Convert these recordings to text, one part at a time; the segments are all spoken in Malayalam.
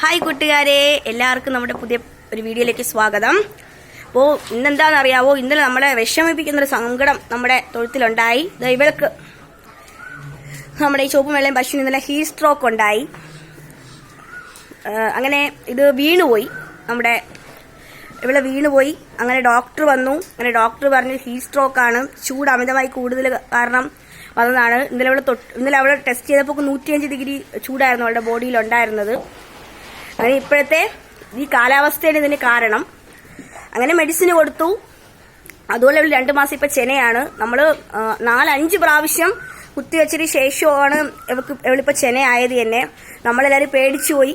ഹായ് കൂട്ടുകാരെ. എല്ലാവർക്കും നമ്മുടെ പുതിയ ഒരു വീഡിയോയിലേക്ക് സ്വാഗതം. അപ്പോൾ ഇന്നെന്താണെന്ന് അറിയാവോ ഇന്നലെ നമ്മളെ വിഷമിപ്പിക്കുന്ന ഒരു സങ്കടം നമ്മുടെ തൊഴുത്തിലുണ്ടായി. ഇവൾക്ക് നമ്മുടെ ഈ ചുവപ്പും വെള്ളയും പശുവിന് ഇന്നലെ ഹീ സ്ട്രോക്ക് ഉണ്ടായി. അങ്ങനെ ഇത് വീണുപോയി. നമ്മുടെ ഇവിടെ വീണുപോയി. അങ്ങനെ ഡോക്ടർ വന്നു. അങ്ങനെ ഡോക്ടർ പറഞ്ഞു ഹീ ആണ്. ചൂട് അമിതമായി കൂടുതൽ കാരണം വന്നതാണ് ഇന്നലെ അവൾ തൊട്ട് ഇന്നലെ അവളെ ടെസ്റ്റ് ചെയ്തപ്പോൾ നൂറ്റിയഞ്ച് ഡിഗ്രി ചൂടായിരുന്നു അവളുടെ ബോഡിയിൽ ഉണ്ടായിരുന്നത്. അങ്ങനെ ഇപ്പോഴത്തെ ഈ കാലാവസ്ഥയാണ് ഇതിന് കാരണം. അങ്ങനെ മെഡിസിൻ കൊടുത്തു. അതുപോലെ ഇവൾ രണ്ട് മാസം ഇപ്പൊ ചെനയാണ് നമ്മൾ നാലഞ്ച് പ്രാവശ്യം കുത്തിവെച്ചതിന് ശേഷമാണ് ഇവൾക്ക് ഇവളിപ്പോ ചെനയായത് തന്നെ. നമ്മളെല്ലാവരും പേടിച്ചു പോയി.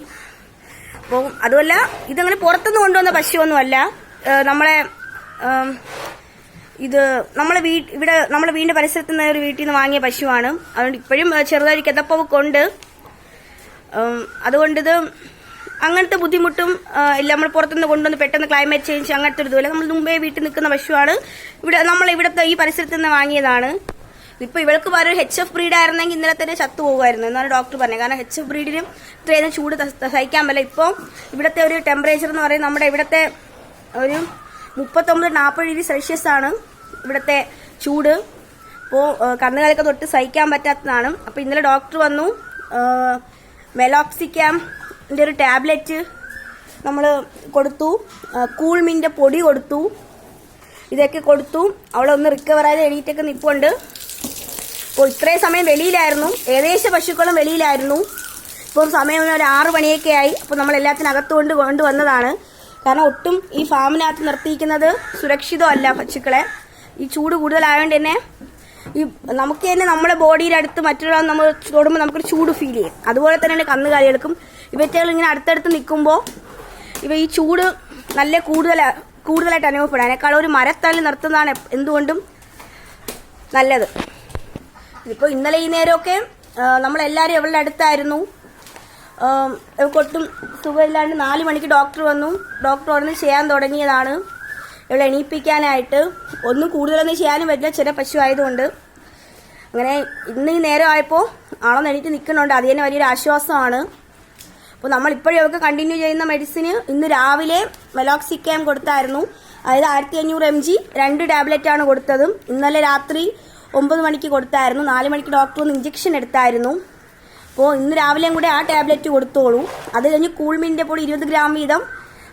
അപ്പോൾ അതുമല്ല ഇതങ്ങനെ പുറത്തുനിന്ന് കൊണ്ടുവന്ന പശുവൊന്നുമല്ല. നമ്മളെ ഇത് നമ്മളെ ഇവിടെ നമ്മളെ വീടിന്റെ പരിസരത്ത് നിന്ന് ഒരു വീട്ടിൽ നിന്ന് വാങ്ങിയ പശുവാണ്. അതുകൊണ്ട് ഇപ്പോഴും ചെറുതായി ഉം, അതുകൊണ്ട് ഇത് അങ്ങനത്തെ ബുദ്ധിമുട്ടും ഇല്ല. നമ്മൾ പുറത്തുനിന്ന് കൊണ്ടുവന്ന് പെട്ടെന്ന് ക്ലൈമറ്റ് ചേഞ്ച് അങ്ങനത്തെ ഒരു ഇതുമില്ല. നമ്മൾ മുമ്പേ വീട്ടിൽ നിൽക്കുന്ന പശുവാണ്. ഇവിടെ നമ്മൾ ഇവിടുത്തെ ഈ പരിസരത്ത് നിന്ന് വാങ്ങിയതാണ്. ഇപ്പൊ ഇവൾക്ക് പകരം എച്ച് എഫ് ബ്രീഡ് ആയിരുന്നെങ്കിൽ ഇന്നലെ തന്നെ ചത്തു പോകുമായിരുന്നു. എന്നാണ് ഡോക്ടർ പറഞ്ഞത്. കാരണം എച്ച് എഫ് ബ്രീഡിനും ഇത്രയും ചൂട് സഹിക്കാൻ പറ്റില്ല. ഇപ്പോൾ ഇവിടുത്തെ ഒരു ടെമ്പറേച്ചർ എന്ന് പറയുന്നത് നമ്മുടെ ഇവിടുത്തെ ഒരു മുപ്പത്തൊമ്പത് നാൽപ്പത് ഡിഗ്രി സെൽഷ്യസ് ആണ്. ഇവിടുത്തെ ചൂട്. അപ്പോൾ കന്നുകാലൊക്കെ തൊട്ട് സഹിക്കാൻ പറ്റാത്തതാണ്. അപ്പോൾ ഇന്നലെ ഡോക്ടർ വന്നു. മെലോക്സിക്കാമിന്റെ ഒരു ടാബ്ലറ്റ് നമ്മൾ കൊടുത്തു. കൂൾമിന്റെ പൊടി കൊടുത്തു. ഇതൊക്കെ കൊടുത്തു. അവളൊന്ന് റിക്കവർ ആയത് എണീറ്റൊക്കെ നിൽപ്പുണ്ട് അപ്പോൾ ഇത്രയും സമയം വെളിയിലായിരുന്നു. ഏകദേശം പശുക്കളും വെളിയിലായിരുന്നു. ഇപ്പോൾ സമയം ഒരു ആറു മണിയൊക്കെ ആയി. അപ്പോൾ നമ്മൾ എല്ലാത്തിനും അകത്തുകൊണ്ട് കൊണ്ടുവന്നതാണ്. കാരണം ഒട്ടും ഈ ഫാമിനകത്ത് നിർത്തിയിരിക്കുന്നത് സുരക്ഷിതമല്ല പശുക്കളെ. ഈ ചൂട് കൂടുതലായതുകൊണ്ട് തന്നെ ഈ നമുക്ക് തന്നെ നമ്മുടെ ബോഡിയുടെ അടുത്ത് മറ്റുള്ള നമ്മൾ തൊടുമ്പോൾ നമുക്കൊരു ചൂട് ഫീൽ ചെയ്യും. അതുപോലെ തന്നെയാണ് കന്നുകാലികൾക്കും ഇവറ്റകൾ ഇങ്ങനെ അടുത്തടുത്ത് നിൽക്കുമ്പോൾ ഇവ ഈ ചൂട് നല്ല കൂടുതൽ കൂടുതലായിട്ട് അനുഭവപ്പെടും. അതിനേക്കാൾ ഒരു മരത്തള്ളി നിർത്തുന്നതാണ് എന്തുകൊണ്ടും നല്ലത്. ഇപ്പോൾ ഇന്നലെ ഈ നേരമൊക്കെ നമ്മളെല്ലാവരും ഇവളുടെ അടുത്തായിരുന്നു. കൊട്ടും സുഖമില്ലാണ്ട് നാല് മണിക്ക് ഡോക്ടർ വന്നു. ഡോക്ടർ ഉടനെ ചെയ്യാൻ തുടങ്ങിയതാണ്. ഇവളെ എണീപ്പിക്കാനായിട്ട് ഒന്നും കൂടുതലൊന്നും ചെയ്യാനും പറ്റില്ല. ചെറിയ പശു ആയതുകൊണ്ട് അങ്ങനെ ഇന്ന് ഈ നേരം ആയപ്പോൾ ആളൊന്ന് എണീറ്റ് നിൽക്കുന്നുണ്ട്. അത് തന്നെ വലിയൊരു ആശ്വാസമാണ്. അപ്പോൾ നമ്മൾ ഇപ്പോഴും അവർക്ക് കണ്ടിന്യൂ ചെയ്യുന്ന മെഡിസിന് ഇന്ന് രാവിലെ മെലോക്സിക്കാം കൊടുത്തായിരുന്നു. അതായത് ആയിരത്തി അഞ്ഞൂറ് എം ജി രണ്ട് ടാബ്ലറ്റ് ആണ് കൊടുത്തതും. ഇന്നലെ രാത്രി ഒമ്പത് മണിക്ക് കൊടുത്തായിരുന്നു. നാല് മണിക്ക് ഡോക്ടർ ഒന്ന് ഇഞ്ചക്ഷൻ എടുത്തായിരുന്നു. അപ്പോൾ ഇന്ന് രാവിലെയും കൂടെ ആ ടാബ്ലറ്റ് കൊടുത്തോളൂ. അത് കഴിഞ്ഞ് കൂൾമിന്റെ പൊടി ഇരുപത് ഗ്രാം വീതം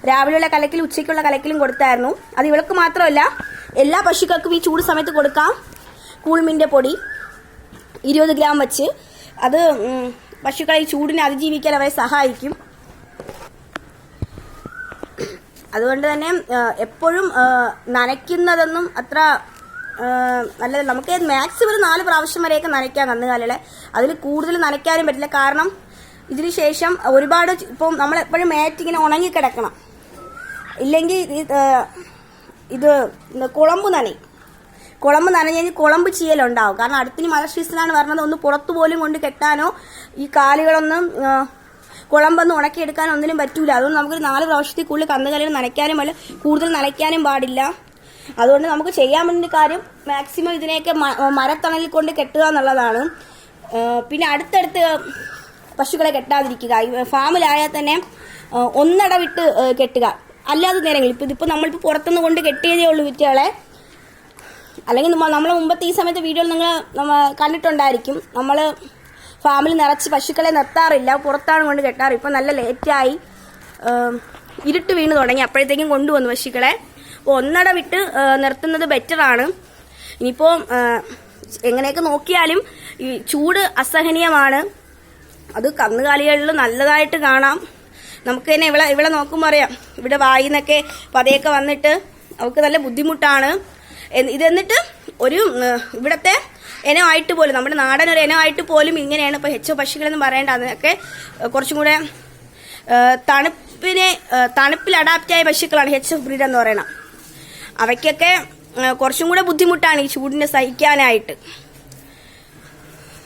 രാവിലെയുള്ള കലക്കിലും ഉച്ചയ്ക്കുള്ള കലക്കിലും കൊടുത്തായിരുന്നു. അത് ഇവൾക്ക് മാത്രമല്ല എല്ലാ പശുക്കൾക്കും ഈ ചൂട് സമയത്ത് കൊടുക്കാം. കൂൾമിന്റെ പൊടി ഇരുപത് ഗ്രാം വെച്ച്. അത് പശുക്കളെ ഈ ചൂടിനെ അതിജീവിക്കാൻ അവരെ സഹായിക്കും. അതുകൊണ്ട് തന്നെ എപ്പോഴും നനയ്ക്കുന്നതൊന്നും അത്ര നല്ലത് നമുക്ക് മാക്സിമം നാല് പ്രാവശ്യം വരെയൊക്കെ നനയ്ക്കാം കന്നുകാലികളെ. അതിൽ കൂടുതൽ നനയ്ക്കാനും പറ്റില്ല. കാരണം ഇതിന് ശേഷം ഒരുപാട് ഇപ്പം നമ്മളെപ്പോഴും മാറ്റിങ്ങനെ ഉണങ്ങിക്കിടക്കണം. ഇല്ലെങ്കിൽ ഇത്, കുളമ്പ് നനയും. കുളമ്പ് നനഞ്ഞ് കഴിഞ്ഞ് കുളമ്പ് ചീയലുണ്ടാവും. കാരണം അടുത്തിന് മഴ സീസണാണ് പറഞ്ഞത് ഒന്ന് പുറത്തു പോലും കൊണ്ട് കെട്ടാനോ ഈ കാലുകളൊന്നും കുളമ്പൊന്നും ഉണക്കിയെടുക്കാനോ ഒന്നിനും പറ്റൂല. അതുകൊണ്ട് നമുക്കൊരു നാല് പ്രാവശ്യത്തിൽ കൂടുതൽ കന്നുകാലികൾ നനയ്ക്കാനും അല്ല കൂടുതൽ നനയ്ക്കാനും പാടില്ല. അതുകൊണ്ട് നമുക്ക് ചെയ്യാൻ വേണ്ടി കാര്യം മാക്സിമം ഇതിനെയൊക്കെ മരത്തണലിൽ കൊണ്ട് കെട്ടുക എന്നുള്ളതാണ്. പിന്നെ അടുത്തടുത്ത് പശുക്കളെ കെട്ടാതിരിക്കുക. ഫാമിലായാൽ തന്നെ ഒന്നടവിട്ട് ഒന്നട വിട്ട് കെട്ടുക. അല്ലാതെ നേരങ്ങളിൽ. ഇപ്പം ഇതിപ്പോൾ നമ്മളിപ്പോൾ പുറത്തുനിന്ന് കൊണ്ട് കെട്ടിയതേ ഉള്ളൂ വിറ്റുകളെ അല്ലെങ്കിൽ നമ്മളെ മുമ്പത്തെ ഈ സമയത്ത് വീഡിയോ നിങ്ങൾ നമ്മൾ കണ്ടിട്ടുണ്ടായിരിക്കും. നമ്മൾ ഫാമിൽ നിറച്ച് പശുക്കളെ നിർത്താറില്ല. പുറത്താണ് കൊണ്ട് കെട്ടാറ്. ഇപ്പം നല്ല ലേറ്റായി ഇരുട്ട് വീണ് തുടങ്ങി. അപ്പോഴത്തേക്കും കൊണ്ടുവന്നു പശുക്കളെ. അപ്പോൾ ഒന്നട വിട്ട് നിർത്തുന്നത് ബെറ്ററാണ് ഇനിയിപ്പോൾ എങ്ങനെയൊക്കെ നോക്കിയാലും ഈ ചൂട് അസഹനീയമാണ്. അത് കന്നുകാലികളിൽ നല്ലതായിട്ട് കാണാം. നമുക്ക് തന്നെ ഇവിടെ ഇവിടെ നോക്കുമ്പോൾ അറിയാം. ഇവിടെ വായിന്നൊക്കെ പതയൊക്കെ വന്നിട്ട് അവൾക്ക് നല്ല ബുദ്ധിമുട്ടാണ്. ഇതെന്നിട്ട് ഒരു ഇവിടുത്തെ ഇനമായിട്ട് പോലും നമ്മുടെ നാടൻ ഒരു ഇനമായിട്ട് പോലും ഇങ്ങനെയാണ് ഇപ്പോൾ ഹെച്ചോ പക്ഷികളെന്ന് പറയേണ്ട അതിനൊക്കെ കുറച്ചും കൂടെ തണുപ്പിനെ തണുപ്പിൽ അഡാപ്റ്റായ പക്ഷികളാണ് എഫ് ബ്രീഡ് എന്ന് പറയണം. അവയ്ക്കൊക്കെ കുറച്ചും കൂടെ ബുദ്ധിമുട്ടാണ് ഈ ചൂടിനെ സഹിക്കാനായിട്ട്.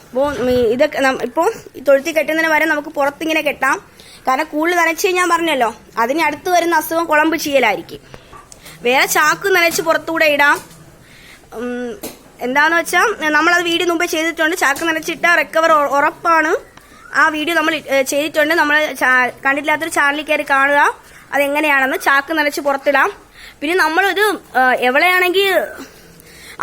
അപ്പോൾ ഇതൊക്കെ ഇപ്പോൾ തൊഴുത്തി കെട്ടുന്നതിന് വരെ നമുക്ക് പുറത്തിങ്ങനെ കെട്ടാം. കാരണം കൂടുതൽ നനച്ച് കഴിഞ്ഞാൽ പറഞ്ഞല്ലോ. അതിന് അടുത്ത് വരുന്ന അസുഖം കുളമ്പ് ചെയ്യലായിരിക്കും. വേറെ ചാക്ക് നനച്ച് പുറത്തുകൂടെ ഇടാം. എന്താന്ന് വെച്ചാൽ നമ്മളത് വീഡിയോ മുമ്പേ ചെയ്തിട്ടുണ്ട്. ചാക്ക് നനച്ചിട്ട റിക്കവർ ഉറപ്പാണ്. ആ വീഡിയോ നമ്മൾ ചെയ്തിട്ടുണ്ട്. നമ്മൾ കണ്ടിട്ടില്ലാത്തൊരു ചാനലിൽ കയറി കാണുക. അതെങ്ങനെയാണെന്ന് ചാക്ക് നനച്ച് പുറത്തിടാം. പിന്നെ നമ്മളൊരു എവിടെയാണെങ്കിൽ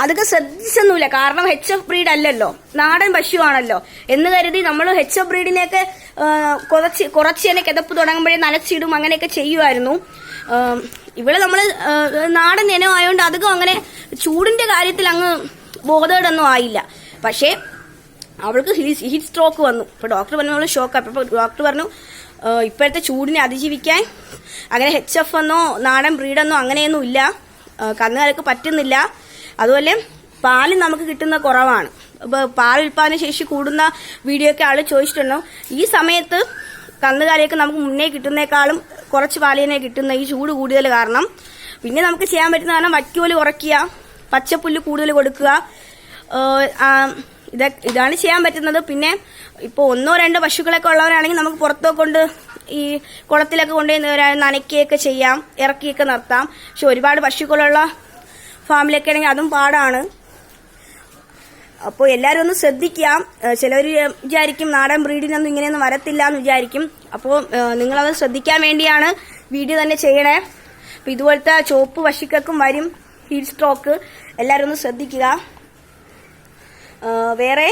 അതൊക്കെ ശ്രദ്ധിച്ചൊന്നുമില്ല. കാരണം എച്ച് എഫ് ബ്രീഡ് അല്ലല്ലോ. നാടൻ പശുവാണല്ലോ. എന്ന് കരുതി നമ്മൾ എച്ച് എഫ് ബ്രീഡിനെയൊക്കെ കുറച്ച് കുറച്ച് തന്നെ കിതപ്പ് തുടങ്ങുമ്പോഴേ നനച്ചിടും അങ്ങനെയൊക്കെ ചെയ്യുമായിരുന്നു ഇവിടെ നമ്മൾ നാടൻ ആയതുകൊണ്ട് അധികം അങ്ങനെ ചൂടിന്റെ കാര്യത്തിൽ അങ്ങ് ബോധേടൊന്നും ആയില്ല. പക്ഷേ അവൾക്ക് ഹീറ്റ് സ്ട്രോക്ക് വന്നു. ഇപ്പോൾ ഡോക്ടർ പറഞ്ഞു അവൾ ഷോക്ക് അപ്പോൾ ഡോക്ടർ പറഞ്ഞു ഇപ്പോഴത്തെ ചൂടിനെ അതിജീവിക്കാൻ അങ്ങനെ എച്ച് എഫ് എന്നോ നാടൻ ബ്രീഡെന്നോ അങ്ങനെയൊന്നും ഇല്ല. കന്നുകാലിക്ക് പറ്റുന്നില്ല. അതുപോലെ പാൽ നമുക്ക് കിട്ടുന്ന കുറവാണ്. ഉൽപ്പാദന ശേഷി കൂടുന്ന വീഡിയോ ഒക്കെ ആൾ ചോദിച്ചിട്ടുണ്ടോ? ഈ സമയത്ത് കന്നുകാലിയൊക്കെ നമുക്ക് മുന്നേ കിട്ടുന്നേക്കാളും കുറച്ച് പാലിനെ കിട്ടുന്ന ഈ ചൂട് കൂടുതൽ കാരണം. പിന്നെ നമുക്ക് ചെയ്യാൻ പറ്റുന്ന കാരണം വൈക്കോൽ കുറയ്ക്കുക പച്ചപ്പുല്ല് കൂടുതൽ കൊടുക്കുക ഇത് ഇതാണ് ചെയ്യാൻ പറ്റുന്നത്. പിന്നെ ഇപ്പോൾ ഒന്നോ രണ്ടോ പശുക്കളൊക്കെ ഉള്ളവരാണെങ്കിൽ നമുക്ക് പുറത്തൊക്കെ കൊണ്ട് ഈ കുളത്തിലൊക്കെ കൊണ്ടുപോയി നനയ്ക്കുകയൊക്കെ ചെയ്യാം ഇറക്കിയൊക്കെ നിർത്താം. പക്ഷെ ഒരുപാട് പശുക്കളുള്ള ഫാമിലൊക്കെ ആണെങ്കിൽ അതും പാടാണ്. അപ്പോൾ എല്ലാവരും ഒന്ന് ശ്രദ്ധിക്കുക ചിലവർ വിചാരിക്കും നാടൻ ബ്രീഡിനൊന്നും ഇങ്ങനെയൊന്നും വരത്തില്ല എന്ന് വിചാരിക്കും അപ്പോൾ നിങ്ങളത് ശ്രദ്ധിക്കാൻ വേണ്ടിയാണ് വീഡിയോ തന്നെ ചെയ്യണേ. അപ്പോൾ ഇതുപോലത്തെ ചോപ്പ് പശുക്കൾക്കും വരും ഹീൽ സ്ട്രോക്ക്. എല്ലാവരും ഒന്ന് ശ്രദ്ധിക്കുക. വേറെ?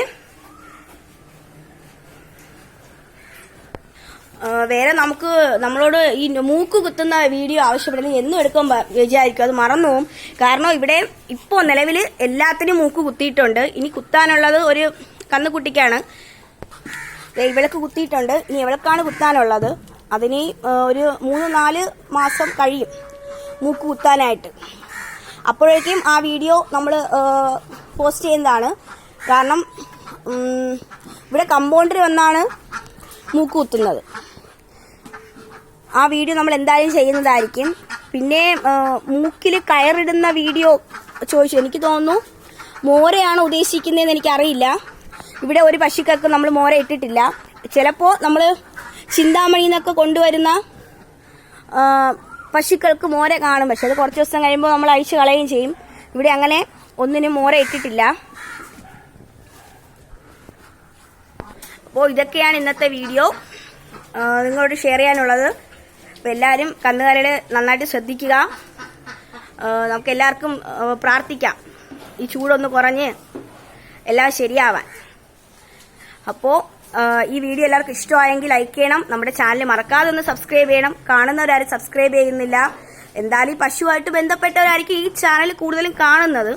വേറെ നമുക്ക് നമ്മളോട് ഈ മൂക്ക് കുത്തുന്ന വീഡിയോ ആവശ്യപ്പെടുന്നത് എന്നും എടുക്കാൻ വിചാരിക്കും. അത് മറന്നു പോകും കാരണം ഇവിടെ ഇപ്പോൾ നിലവിൽ എല്ലാത്തിനും മൂക്ക് കുത്തിയിട്ടുണ്ട്. ഇനി കുത്താനുള്ളത് ഒരു കന്നുകുട്ടിക്കാണ്. ഇവിളക്ക് കുത്തിയിട്ടുണ്ട്. ഇനി ഇവൾക്കാണ് കുത്താനുള്ളത്. അതിന് ഒരു മൂന്ന് നാല് മാസം കഴിയും മൂക്ക് കുത്താനായിട്ട്. അപ്പോഴേക്കും ആ വീഡിയോ നമ്മൾ പോസ്റ്റ് ചെയ്യുന്നതാണ്. കാരണം ഇവിടെ കമ്പൗണ്ടർ വന്നാണ് മൂക്ക് കുത്തുന്നത്. ആ വീഡിയോ നമ്മൾ എന്തായാലും ചെയ്യുന്നതായിരിക്കും. പിന്നെ മൂക്കിൽ കയറിടുന്ന വീഡിയോ ചോദിച്ചു. എനിക്ക് തോന്നുന്നു മോരയാണ് ഉദ്ദേശിക്കുന്നതെന്ന് എനിക്കറിയില്ല. ഇവിടെ ഒരു പശുക്കൾക്ക് നമ്മൾ മോര ഇട്ടിട്ടില്ല. ചിലപ്പോൾ നമ്മൾ ചിന്താമണി എന്നൊക്കെ കൊണ്ടുവരുന്ന പശുക്കൾക്ക് മോര കാണും. പക്ഷെ അത് കുറച്ച് ദിവസം കഴിയുമ്പോൾ നമ്മൾ അഴിച്ചു കളയുകയും ചെയ്യും. ഇവിടെ അങ്ങനെ ഒന്നിനും മോര ഇട്ടിട്ടില്ല. അപ്പോൾ ഇതൊക്കെയാണ് ഇന്നത്തെ വീഡിയോ. നിങ്ങളോട് ഷെയർ ചെയ്യാനുള്ളത്. അപ്പോൾ എല്ലാവരും കന്നുകാലികളെ നന്നായിട്ട് ശ്രദ്ധിക്കുക. നമുക്ക് എല്ലാവർക്കും പ്രാർത്ഥിക്കാം. ഈ ചൂടൊന്ന് കുറഞ്ഞ് എല്ലാം ശരിയാവാൻ. അപ്പോ ഈ വീഡിയോ എല്ലാവർക്കും ഇഷ്ടമായെങ്കിൽ ലൈക്ക് ചെയ്യണം. നമ്മുടെ ചാനൽ മറക്കാതെ ഒന്ന് സബ്സ്ക്രൈബ് ചെയ്യണം. കാണുന്നവരാരും സബ്സ്ക്രൈബ് ചെയ്യുന്നില്ല. എന്തായാലും ഈ പശുവായിട്ട് ബന്ധപ്പെട്ടവരായിരിക്കും ഈ ചാനൽ കൂടുതലും കാണുന്നത്.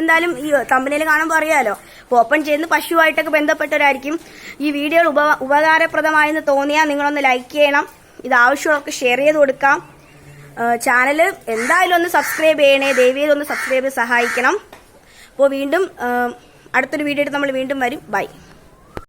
എന്തായാലും ഈ കമ്പനിയിൽ കാണുമ്പോൾ അറിയാലോ. ഓപ്പൺ ചെയ്യുന്ന പശുവായിട്ടൊക്കെ ബന്ധപ്പെട്ടവരായിരിക്കും. ഈ വീഡിയോകൾ ഉപ ഉപകാരപ്രദമായെന്ന് തോന്നിയാൽ നിങ്ങളൊന്ന് ലൈക്ക് ചെയ്യണം. ഇത് ആവശ്യമുള്ളവർക്ക് ഷെയർ ചെയ്ത് കൊടുക്കാം. ചാനൽ എന്തായാലും ഒന്ന് സബ്സ്ക്രൈബ് ചെയ്യണേ. ദയവേത് ഒന്ന് സബ്സ്ക്രൈബ് സഹായിക്കണം. അപ്പോൾ വീണ്ടും അടുത്തൊരു വീഡിയോ നമ്മൾ വീണ്ടും വരും. ബൈ